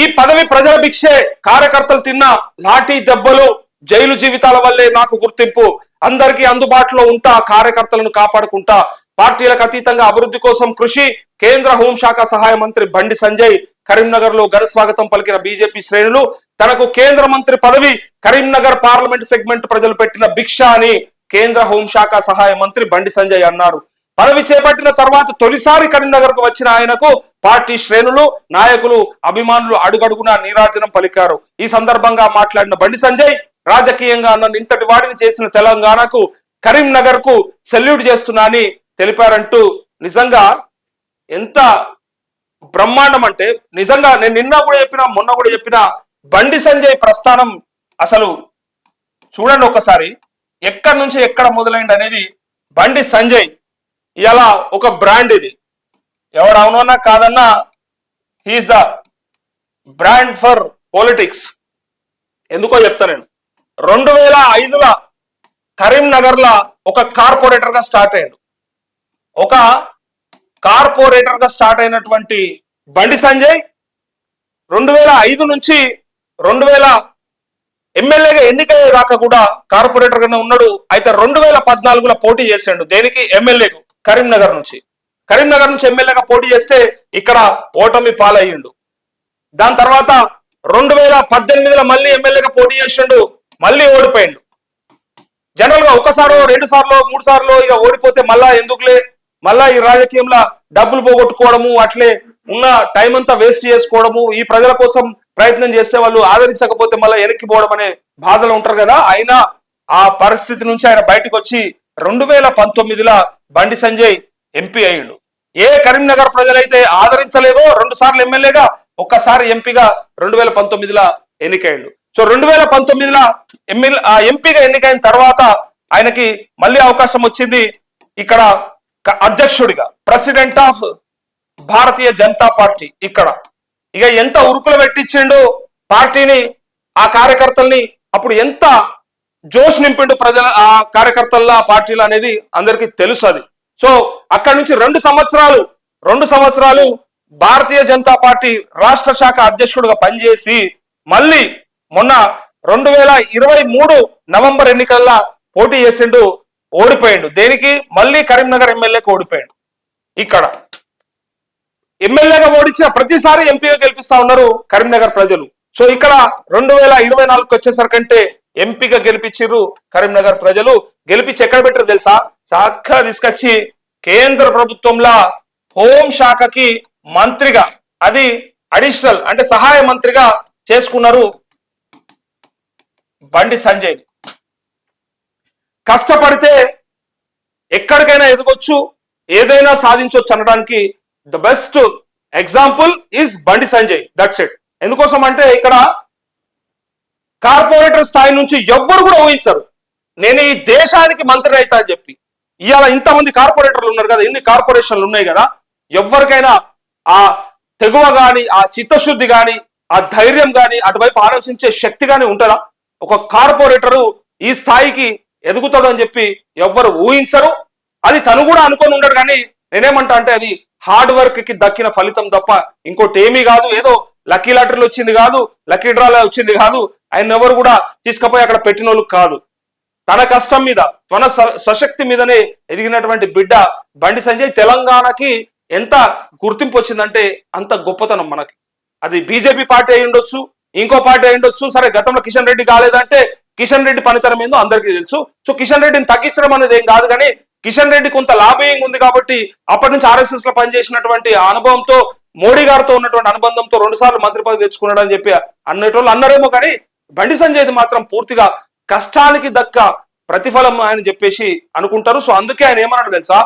ఈ పదవి ప్రజల భిక్షే కార్యకర్తలు తిన్న లాఠీ దెబ్బలు జైలు జీవితాల వల్లే నాకు గుర్తింపు. అందరికీ అందుబాటులో ఉంటా కార్యకర్తలను కాపాడుకుంటా. పార్టీలకు అతీతంగా అభివృద్ధి కోసం కృషి కేంద్ర హోంశాఖ సహాయ మంత్రి బండి సంజయ్ కరీంనగర్లో ఘన స్వాగతం పలికిన బీజేపీ శ్రేణులు తనకు కేంద్ర మంత్రి పదవి కరీంనగర్ పార్లమెంట్ సెగ్మెంట్ ప్రజలు పెట్టిన భిక్ష అని కేంద్ర హోంశాఖ సహాయ మంత్రి బండి సంజయ్ అన్నారు. పదవి చేపట్టిన తర్వాత తొలిసారి కరీంనగర్కు వచ్చిన ఆయనకు పార్టీ శ్రేణులు నాయకులు అభిమానులు అడుగడుగునా నీరాజనం పలికారు. ఈ సందర్భంగా మాట్లాడిన బండి సంజయ్ రాజకీయంగా నన్ను ఇంతటి వాడిని చేసిన తెలంగాణకు కరీంనగర్కు సెల్యూట్ చేస్తున్నా అని తెలిపారంటూ నిజంగా ఎంత బ్రహ్మాండం అంటే నిజంగా నేను నిన్న కూడా చెప్పిన మొన్న కూడా చెప్పిన బండి సంజయ్ ప్రస్థానం అసలు చూడండి ఒకసారి ఎక్కడి నుంచి ఎక్కడ మొదలైంది అనేది బండి సంజయ్ ఇలా ఒక బ్రాండ్ ఇది. ఎవడు అవునన్నా కాదన్నా he's the brand for politics ఎందుకో చెప్తా నేను. రెండు వేల ఐదుల కరీంనగర్లో ఒక కార్పొరేటర్గా స్టార్ట్ అయ్యాడు. ఒక కార్పొరేటర్గా స్టార్ట్ అయినటువంటి బండి సంజయ్ రెండు వేల ఐదు నుంచి రెండు వేల ఎమ్మెల్యేగా ఎన్నికయ్యేదాకా కూడా కార్పొరేటర్గానే ఉన్నాడు. అయితే రెండు వేల పద్నాలుగులో పోటీ చేశాడు దేనికి? ఎమ్మెల్యేకు. కరీంనగర్ నుంచి. కరీంనగర్ నుంచి ఎమ్మెల్యేగా పోటీ చేస్తే ఇక్కడ ఓటమి పాలయ్యిండు. దాని తర్వాత రెండు వేల పద్దెనిమిదిలో మళ్ళీ ఎమ్మెల్యేగా పోటీ చేసిండు మళ్ళీ ఓడిపోయిండు. జనరల్గా ఒకసారో రెండు సార్లు మూడు సార్లు ఇక ఓడిపోతే మళ్ళా ఎందుకులే? మళ్ళా ఈ రాజకీయంలో డబ్బులు పోగొట్టుకోవడము అట్లే ఉన్న టైం అంతా వేస్ట్ చేసుకోవడము ఈ ప్రజల కోసం ప్రయత్నం చేస్తే వాళ్ళు ఆదరించకపోతే మళ్ళీ వెనక్కి పోవడం అనే బాధలు ఉంటారు కదా. అయినా ఆ పరిస్థితి నుంచి ఆయన బయటకు వచ్చి రెండు వేల పంతొమ్మిదిలో బండి సంజయ్ ఎంపీ అయ్యిండు. ఏ కరీంనగర్ ప్రజలైతే ఆదరించలేదో రెండు సార్లు ఎమ్మెల్యేగా ఒక్కసారి ఎంపీగా రెండు వేల పంతొమ్మిదిలో ఎన్నికయ్యిండు. సో రెండు వేల పంతొమ్మిదిలో ఎమ్మెల్యే ఎంపీగా ఎన్నికైన తర్వాత ఆయనకి మళ్ళీ అవకాశం వచ్చింది ఇక్కడ అధ్యక్షుడిగా president of Bharatiya Janata party ఇక్కడ. ఇక ఎంత ఉరుకులు పెట్టించిండు పార్టీని ఆ కార్యకర్తల్ని అప్పుడు ఎంత జోష్ నింపిండు ప్రజల ఆ కార్యకర్తల ఆ పార్టీలు అనేది అందరికీ తెలుసు అది సో అక్కడి నుంచి రెండు సంవత్సరాలు రెండు సంవత్సరాలు భారతీయ జనతా పార్టీ రాష్ట్ర శాఖ అధ్యక్షుడిగా పనిచేసి మళ్ళీ మొన్న రెండు వేల ఇరవై మూడు నవంబర్ ఎన్నికల్లో పోటీ చేసిండు ఓడిపోయిండు. దేనికి? మళ్ళీ కరీంనగర్ ఎమ్మెల్యేకి ఓడిపోయాడు. ఇక్కడ. ఎమ్మెల్యేగా ఓడించిన ప్రతిసారి ఎంపీగా గెలిపిస్తా ఉన్నారు కరీంనగర్ ప్రజలు. సో ఇక్కడ రెండు వేల ఇరవై నాలుగుకి వచ్చేసరికంటే ఎంపిక గెలిపించారు కరీంనగర్ ప్రజలు. గెలిపించి ఎక్కడ పెట్టారు తెలుసా? చక్కగా తీసుకొచ్చి కేంద్ర ప్రభుత్వంలో హోం శాఖకి మంత్రిగా అది అడిషనల్ అంటే సహాయ మంత్రిగా చేసుకున్నారు బండి సంజయ్. కష్టపడితే ఎక్కడికైనా ఎదగొచ్చు ఏదైనా సాధించవచ్చు అనడానికి the best example is Bandi Sanjay. That's it ఎందుకోసం అంటే ఇక్కడ కార్పొరేటర్ స్థాయి నుంచి ఎవ్వరు కూడా ఊహించరు. నేను ఈ దేశానికి మంత్రి అవుతా అని చెప్పి. ఇవాళ ఇంతమంది కార్పొరేటర్లు ఉన్నారు కదా ఇన్ని కార్పొరేషన్లు ఉన్నాయి కదా ఎవరికైనా ఆ తెగువ కానీ ఆ చిత్తశుద్ధి కానీ ఆ ధైర్యం కానీ అటువైపు ఆలోచించే శక్తి కానీ ఉంటుందా? ఒక కార్పొరేటరు ఈ స్థాయికి ఎదుగుతాడు అని చెప్పి ఎవ్వరు ఊహించరు. అది తను కూడా అనుకొని ఉండడు కానీ నేనేమంటా అంటే అది హార్డ్ వర్క్కి దక్కిన ఫలితం తప్ప ఇంకోటి ఏమీ కాదు. ఏదో లక్కీ లాటరీలు వచ్చింది కాదు లక్కీ డ్రాలో వచ్చింది కాదు ఆయన ఎవరు కూడా తీసుకుపోయి అక్కడ పెట్టిన కాదు. తన కష్టం మీద తన స్వశక్తి మీదనే ఎదిగినటువంటి బిడ్డ బండి సంజయ్ తెలంగాణకి ఎంత గుర్తింపు వచ్చిందంటే అంత గొప్పతనం మనకి. అది బీజేపీ పార్టీ అయి ఉండొచ్చు ఇంకో పార్టీ అయి ఉండొచ్చు సరే గతంలో కిషన్ రెడ్డి కాలేదంటే కిషన్ రెడ్డి పనితనం ఏందో అందరికీ తెలుసు. సో కిషన్ రెడ్డిని తగ్గించడం అనేది ఏం కాదు కానీ కిషన్ రెడ్డి కొంత లాబింగ్ ఉంది కాబట్టి అప్పటి నుంచి ఆర్ఎస్ఎస్లో పనిచేసినటువంటి అనుభవంతో మోడీ గారితో ఉన్నటువంటి అనుబంధంతో రెండు సార్లు మంత్రి పదవి తెచ్చుకున్నాడు అని చెప్పి అన్నటోళ్ళు అన్నారేమో కానీ బండి సంజయ్ది మాత్రం పూర్తిగా కష్టానికి దక్క ప్రతిఫలం ఆయన చెప్పేసి అనుకుంటారు. సో అందుకే ఆయన ఏమన్నాడు తెలుసా?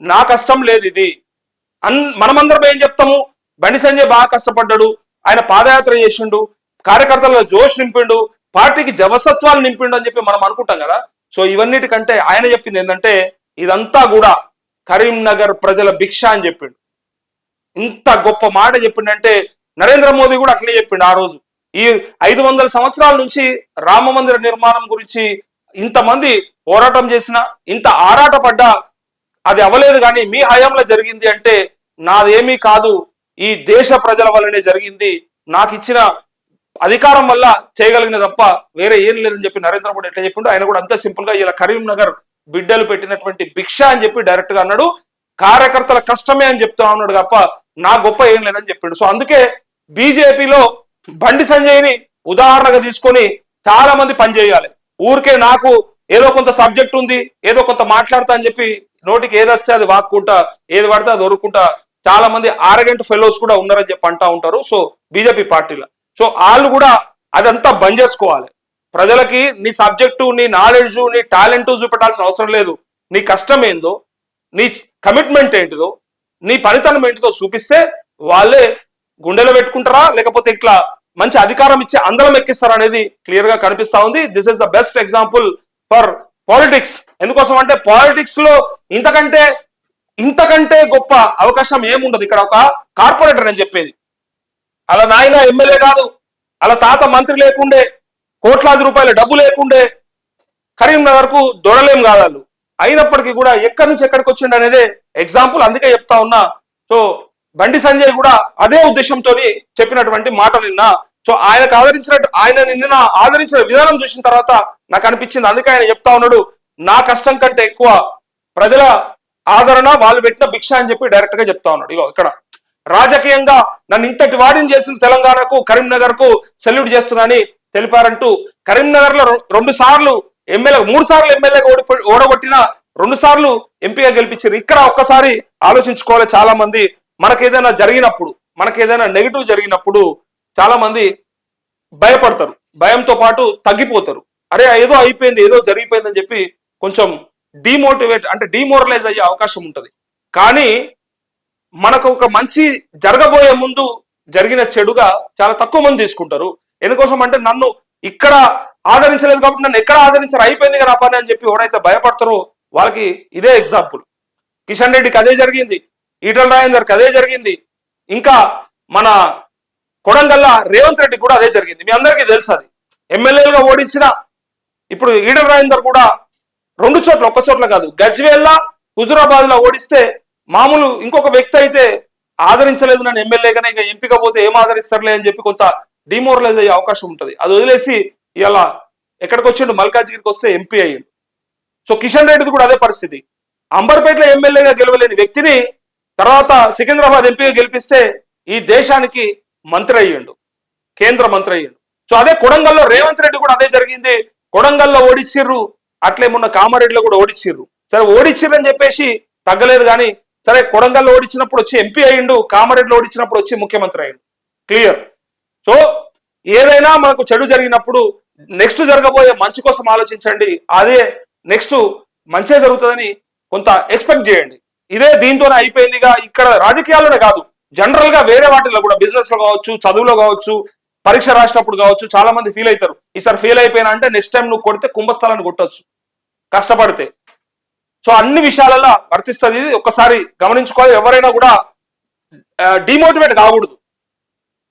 నా కష్టం లేదు ఇది. అన్ మనమందరం ఏం చెప్తాము? బండి సంజయ్ బాగా కష్టపడ్డాడు. ఆయన పాదయాత్ర చేసిండు. కార్యకర్తలుగా జోష్ నింపిండు. పార్టీకి జవసత్వాలు నింపిండు అని చెప్పి మనం అనుకుంటాం కదా. సో ఇవన్నిటికంటే ఆయన చెప్పింది ఏంటంటే ఇదంతా కూడా కరీంనగర్ ప్రజల భిక్ష అని చెప్పిండు. ఇంత గొప్ప మాట చెప్పిండంటే నరేంద్ర మోదీ కూడా అట్లే చెప్పిండు ఆ రోజు. ఈ ఐదు వందల సంవత్సరాల నుంచి రామ మందిర నిర్మాణం గురించి ఇంతమంది పోరాటం చేసిన ఇంత ఆరాటపడ్డ అది అవ్వలేదు కానీ మీ హయాంలో జరిగింది అంటే నాదేమీ కాదు. ఈ దేశ ప్రజల వల్లనే జరిగింది. నాకు ఇచ్చిన అధికారం వల్ల చేయగలిగిన తప్ప వేరే ఏం లేదని చెప్పి నరేంద్ర మోడీ ఎట్లా చెప్పిండు ఆయన కూడా అంత సింపుల్గా ఇలా కరీంనగర్ బిడ్డలు పెట్టినటువంటి భిక్ష అని చెప్పి డైరెక్ట్గా అన్నాడు. కార్యకర్తల కష్టమే అని చెప్తా ఉన్నాడు తప్ప నా గొప్ప ఏం లేదని చెప్పిండు. సో అందుకే బీజేపీలో బండి సంజయ్ని ఉదాహరణగా తీసుకొని చాలా మంది పనిచేయాలి ఊరికే నాకు ఏదో కొంత సబ్జెక్ట్ ఉంది ఏదో కొంత మాట్లాడతా అని చెప్పి నోటికి వస్తే అది వాక్కుంటా ఏది పడితే అది దొరుకుంటా చాలా మంది ఆరగెంట్ ఫెలోస్ కూడా ఉన్నారని చెప్పి అంటా ఉంటారు. సో బీజేపీ పార్టీలో. సో వాళ్ళు కూడా అదంతా బంద్ చేసుకోవాలి. ప్రజలకి నీ సబ్జెక్టు నీ నాలెడ్జ్ నీ టాలెంట్ చూపెట్టాల్సిన అవసరం లేదు. నీ కష్టం ఏందో నీ కమిట్మెంట్ ఏంటిదో నీ పనితనం ఏంటితో చూపిస్తే వాళ్ళే గుండెలో పెట్టుకుంటారా? లేకపోతే ఇట్లా మంచి అధికారం ఇచ్చి అందరం ఎక్కిస్తారా అనేది క్లియర్గా కనిపిస్తా ఉంది. This is the best example for politics ఎందుకోసం అంటే పాలిటిక్స్లో ఇంతకంటే ఇంతకంటే గొప్ప అవకాశం ఏముండదు. ఇక్కడ ఒక కార్పొరేటర్ అని చెప్పేది. అలా నాయన ఎమ్మెల్యే కాదు. అలా తాత మంత్రి లేకుండే కోట్లాది రూపాయల డబ్బు లేకుండే కరీంనగర్కు దొరలేం కాదు అయినప్పటికీ కూడా ఎక్కడి నుంచి ఎక్కడికి వచ్చిండు అనేదే ఎగ్జాంపుల్ అందుకే చెప్తా ఉన్నా. సో బండి సంజయ్ కూడా అదే ఉద్దేశంతో చెప్పినటువంటి మాట నిన్న. సో ఆయనకు ఆదరించినట్టు ఆయన నిన్న ఆదరించిన విధానం చూసిన తర్వాత నాకు అనిపించింది. అందుకే ఆయన చెప్తా ఉన్నాడు నా కష్టం కంటే ఎక్కువ ప్రజల ఆదరణ వాళ్ళు పెట్టిన భిక్ష అని చెప్పి డైరెక్ట్గా చెప్తా ఉన్నాడు. ఇగో ఇక్కడ. రాజకీయంగా నన్ను ఇంతటి వాడిని చేసిన తెలంగాణకు కరీంనగర్కు సెల్యూట్ చేస్తున్నానని తెలిపారంటూ కరీంనగర్లో రెండు సార్లు ఎమ్మెల్యే మూడు సార్లు ఎమ్మెల్యేగా ఓడిపో ఓడగొట్టిన రెండు సార్లు ఎంపీగా గెలిపించారు. ఇక్కడ ఒక్కసారి ఆలోచించుకోవాలి చాలా మంది మనకేదైనా జరిగినప్పుడు మనకేదైనా నెగిటివ్ జరిగినప్పుడు చాలా మంది భయపడతారు. భయంతో పాటు తగ్గిపోతారు. అరే ఏదో అయిపోయింది ఏదో జరిగిపోయిందని చెప్పి కొంచెం డిమోటివేట్ అంటే డిమోరలైజ్ అయ్యే అవకాశం ఉంటుంది. కానీ మనకు ఒక మంచి జరగబోయే ముందు జరిగిన చెడుగా చాలా తక్కువ మంది తీసుకుంటారు. ఎందుకోసం అంటే నన్ను ఇక్కడ ఆదరించలేదు కాబట్టి నన్ను ఎక్కడ ఆదరించారు? అయిపోయింది కదా పని అని చెప్పి ఎవరైతే భయపడతారో వాళ్ళకి ఇదే ఎగ్జాంపుల్ కిషన్ రెడ్డికి అదే జరిగింది. ఈటల రాజేందర్కి అదే జరిగింది. ఇంకా మన కొడంగల్ల రేవంత్ రెడ్డి కూడా అదే జరిగింది. మీ అందరికీ తెలుసు అది. ఎమ్మెల్యేలుగా ఓడించిన ఇప్పుడు ఈటల రాజేందర్ కూడా రెండు చోట్ల ఒక్క చోట్ల కాదు గజ్వేల్లా హుజురాబాద్లో ఓడిస్తే మామూలు ఇంకొక వ్యక్తి అయితే ఆదరించలేదు నన్ను ఎమ్మెల్యేగానే ఇంకా ఎంపిక పోతే ఏం ఆదరిస్తారులే అని చెప్పి కొంత డిమోరలైజ్ అయ్యే అవకాశం ఉంటుంది. అది వదిలేసి ఇలా ఎక్కడికి వచ్చిండు? మల్కాజ్గిరికి వస్తే ఎంపీ అయ్యిండు. సో కిషన్ రెడ్డిది కూడా అదే పరిస్థితి. అంబర్పేటలో ఎమ్మెల్యేగా గెలవలేని వ్యక్తిని తర్వాత సికింద్రాబాద్ ఎంపీగా గెలిపిస్తే ఈ దేశానికి మంత్రి అయ్యిండు. కేంద్ర మంత్రి అయ్యిండు. సో అదే కొడంగల్లో రేవంత్ రెడ్డి కూడా అదే జరిగింది. కొడంగల్లో ఓడిచ్చిర్రు. అట్లే మొన్న కామారెడ్డిలో కూడా ఓడిచ్చిర్రు. సరే ఓడిచ్చిర్రు అని చెప్పేసి తగ్గలేదు కానీ సరే కొడంగల్లో ఓడించినప్పుడు వచ్చి ఎంపీ అయ్యిండు. కామారెడ్డిలో ఓడించినప్పుడు వచ్చి ముఖ్యమంత్రి అయ్యిండు. క్లియర్. సో ఏదైనా మనకు చెడు జరిగినప్పుడు నెక్స్ట్ జరగబోయే మంచి కోసం ఆలోచించండి. అదే నెక్స్ట్ మంచే జరుగుతుందని కొంత ఎక్స్పెక్ట్ చేయండి. ఇదే దీంతోనే అయిపోయిందిగా. ఇక్కడ రాజకీయాల్లోనే కాదు. జనరల్గా వేరే వాటిలో కూడా బిజినెస్లో కావచ్చు చదువులో కావచ్చు పరీక్ష రాసినప్పుడు కావచ్చు చాలా మంది ఫీల్ అవుతారు. ఈసారి ఫెయిల్ అయిపోయినా అంటే నెక్స్ట్ టైం నువ్వు కొడితే కుంభస్థలాన్ని కొట్టచ్చు. కష్టపడితే. సో అన్ని విషయాలలో వర్తిస్తుంది. ఇది ఒక్కసారి గమనించుకోవాలి. ఎవరైనా కూడా డిమోటివేట్ కాకూడదు.